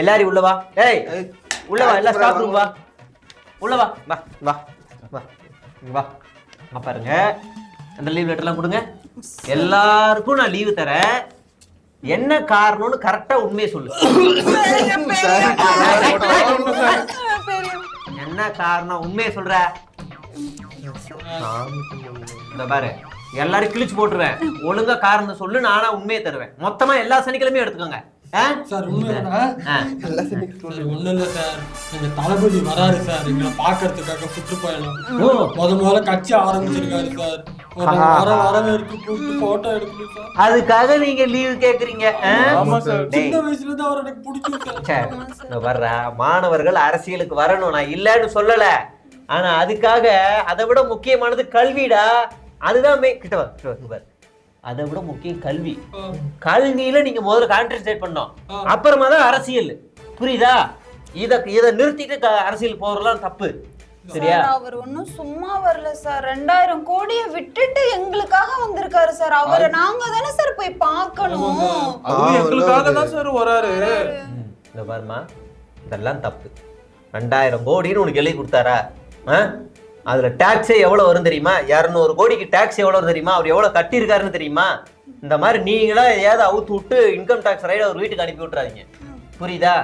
எல்லாரும் உள்ள வா. ஏய் உள்ள வா எல்லாம் ஸ்டாப் ரூம் வா. உள்ள வா. வா வா வா வா. அங்க பாருங்க. அந்த லீவ் லெட்டர்லாம் கொடுங்க. எல்லாருக்கும் நான் லீவு தரேன். என்ன காரணம்னு கரெக்டா உண்மையை சொல்லு. என்ன காரணம் உண்மையை சொல்ற? இந்த பாரு எல்லாரும் கிழிச்சு போட்டுருவேன். ஒழுங்கா காரணம் சொல்லு நானா உண்மையை தருவேன். மொத்தமா எல்லா சனிக்கிழமையும் எடுத்துக்கோங்க? சார். சார் ஒண்ணும் இல்ல சார். எங்க தளபதி வராரு சார். எங்களை பாக்குறதுக்காக சுற்றுப்பயணம். முத முதல்ல கட்சி ஆரம்பிச்சிருக்காரு சார். அதுக்காக நீங்க லீவு கேக்குறீங்க வர்ற. மாணவர்கள் அரசியலுக்கு வரணும். நான் இல்லைன்னு சொல்லல. ஆனா அதுக்காக அதை விட முக்கியமானது கல்விடா. அதுதான் மே- கிட்ட அதை விட முக்கியம் கல்வி. கல்வியில நீங்க முதல்ல கான்சென்ட்ரேட் பண்ணோம். அப்புறமா தான் அரசியல். புரியுதா? இத இத நிறுத்திட்டு க- அரசியல் போறதெல்லாம் தப்பு. சரியா? சார், அவர் ஒண்ணும் சும்மா வரல சார். ரெண்டாயிரம் கோடிய விட்டுட்டு எங்களுக்காக வந்திருக்காரு சார். அவரை நாங்க தானே சார் போய் பார்க்கணும். அதுவும் எங்களுக்காக தான் சார் வராரு. இந்த பாருமா இதெல்லாம் தப்பு. ரெண்டாயிரம் கோடின்னு உனக்கு எழுதி கொடுத்தாரா? ஆ? அதுல டாக்ஸே எவ்வளவு வரும் தெரியுமா? இரநூறு கோடிக்கு டாக்ஸ் எவ்வளவு வரும் தெரியுமா? அவர் எவ்வளவு கட்டியிருக்காருன்னு தெரியுமா? இந்த மாதிரி நீங்களா ஏதாவது அவுத்து விட்டு இன்கம் டாக்ஸ் ரைடு அவர் வீட்டுக்கு அனுப்பி விட்டுறாதீங்க. புரியுதா?